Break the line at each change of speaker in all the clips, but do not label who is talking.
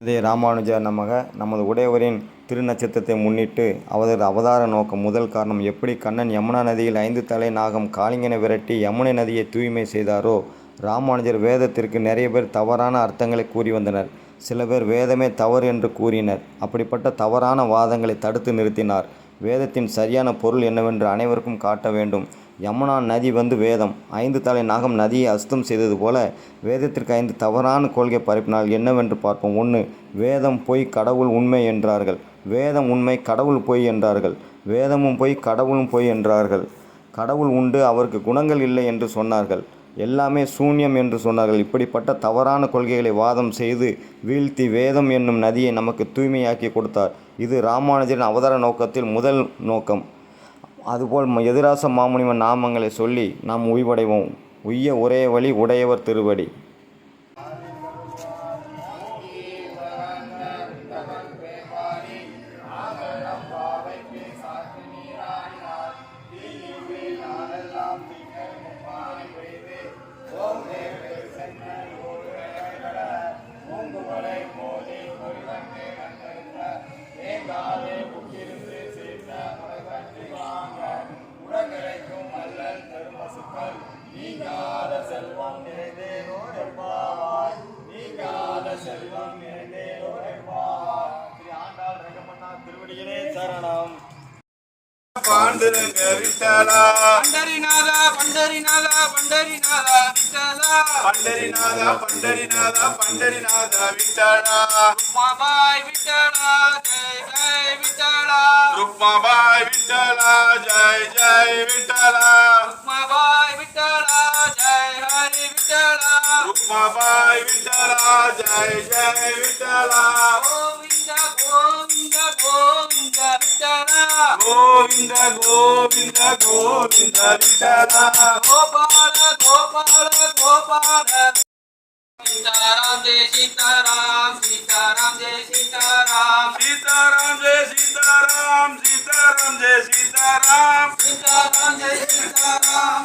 இதே ராமானுஜா நமக நமது உடையவரின் திருநட்சத்திரத்தை முன்னிட்டு அவரது அவதார நோக்கம் முதல் காரணம் எப்படி கண்ணன் யமுனா நதியில் ஐந்து தலை நாகம் காளிங்கனை விரட்டி யமுனை நதியை தூய்மை செய்தாரோ? ராமானுஜர் வேதத்திற்கு நிறைய பேர் தவறான அர்த்தங்களை கூறி வந்தனர். சில பேர் வேதமே தவறு என்று கூறினர். அப்படிப்பட்ட தவறான வாதங்களை தடுத்து நிறுத்தினார். வேதத்தின் சரியான பொருள் என்னவென்று அனைவருக்கும் காட்ட வேண்டும். யமுனா நதி வந்து வேதம். ஐந்து தலை நாகம் நதியை அசுத்தம் செய்தது போல வேதத்திற்கு ஐந்து தவறான கொள்கை பரப்பினால் என்னவென்று பார்ப்போம். ஒன்று வேதம் பொய் கடவுள் உண்மை என்றார்கள். வேதம் உண்மை கடவுள் பொய் என்றார்கள். வேதமும் பொய் கடவுளும் பொய் என்றார்கள். கடவுள் உண்டு அவருக்கு குணங்கள் இல்லை என்று சொன்னார்கள். எல்லாமே சூன்யம் என்று சொன்னார்கள். இப்படிப்பட்ட தவறான கொள்கைகளை வாதம் செய்து வீழ்த்தி வேதம் என்னும் நதியை நமக்கு தூய்மையாக்கி கொடுத்தார். இது ராமானுஜரின் அவதார நோக்கத்தில் முதல் நோக்கம். அதுபோல் எதிராச மாமுனிவன் நாமங்களை சொல்லி நாம் உய்வடைவோம். உய்ய ஒரே வழி உடையவர் திருவடி. சரணம்.
பாண்டுரங்க விட்டலா
பண்டரிநாத பண்டரிநாத பண்டரிநாத விட்டலா
பண்டரிநாதா பண்டரிநாதா பண்டரிநாதா விட்டலா
உமாபாய் விட்டலா ஜெய் ஜெய் விட்டலா
ருக்மாபாய் விட்டலா ஜெய் ஜெய் விட்டலா బాబాయ్ విఠలా
జయ జయ విఠలా గోవింద
గోవింద గోవింద విఠలా గోవింద
గోవింద గోవింద విఠలా గోపాల గోపాల గోపాల సీతారాం జయ సీతారాం
సీతారాం జయ సీతారాం సీతారాం జయ సీతారాం
సీతారాం జయ సీతారాం సీతారాం జయ సీతారాం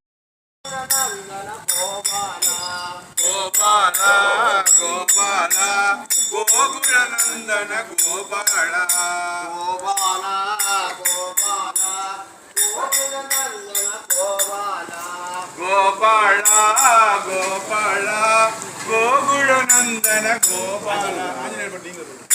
గోపాల గోకులనందన గోపాల.
గోపాల గోపాల గోపాల. గోపాల గోకులనందన గోపాల. ఆంజనేయ